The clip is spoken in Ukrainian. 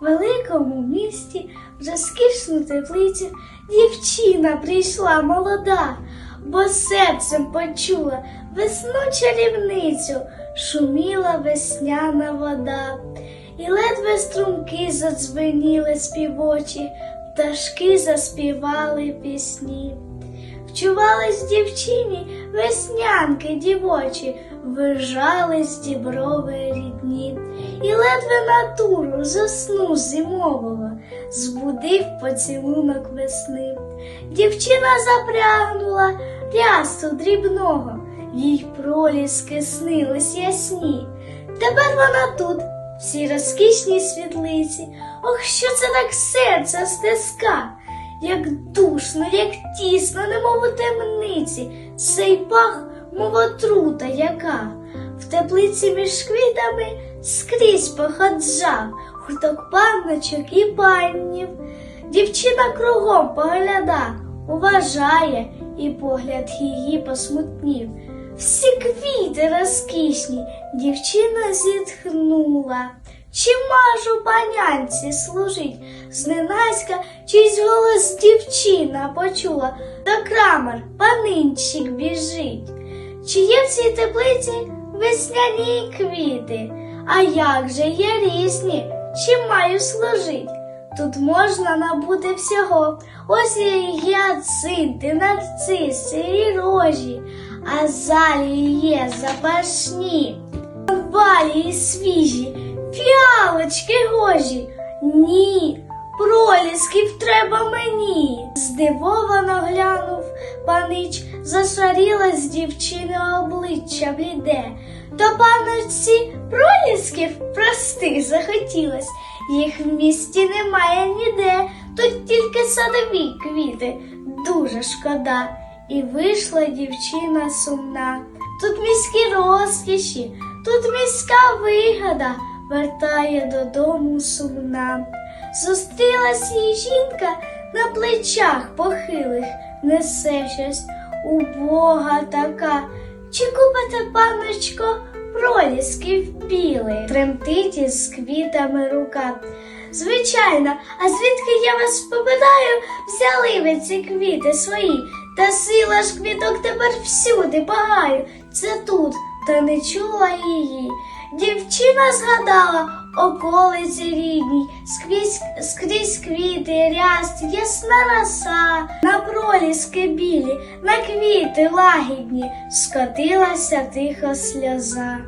Великому місті в розкішну теплицю дівчина прийшла молода, бо серцем почула весну чарівницю, шуміла весняна вода, і ледве струмки задзвеніли співочі, пташки заспівали пісні. Вчувались дівчині веснянки дівочі, вижались діброви рідні, і ледве натуру засну зимового, збудив поцілунок весни. Дівчина запрягнула рясту дрібного, їй проліски снились ясні. Тепер вона тут, в цій розкішній світлиці. Ох, що це так серце стиска, як душно, як тісно, немов у темниці, цей пах, мов отрута яка. В теплиці між квітами скрізь походжав, хуток панночок і паннів. Дівчина кругом погляда, уважає, і погляд її посмутнів. Всі квіти розкішні, дівчина зітхнула. Чи мажу панянці служить? Зненацька чийсь голос дівчина почула, та крамар, панинчик біжить. Чи є в цій теплиці весняні квіти? А як же є різні? Чим маю служить? Тут можна набути всього. Ось і гіацинти, нарциси і рожі, а залі є запашні, валії свіжі, фіалочки гожі. Ні, пролісків треба мені. Здивовано глянув панич, зашарілась дівчини обличчя бліде. До паночці пролісків простих захотілось. Їх в місті немає ніде, тут тільки садові квіти, дуже шкода. І вийшла дівчина сумна. Тут міські розкіші, тут міська вигода вертає додому сумна. Зустрілась їй жінка на плечах похилих, несе щось убога така. Чи купите, панночко, пролісків білих? Тремтить із квітами рука. Звичайно, а звідки я вас попитаю, взяли ви ці квіти свої, та сила ж квіток тепер всюди багаю. Це тут, та не чула її. Дівчина згадала околиці рідні, скрізь, скрізь квіти, ряст, ясна роса, на проліски білі, на квіти лагідні, скотилася тихо сльоза.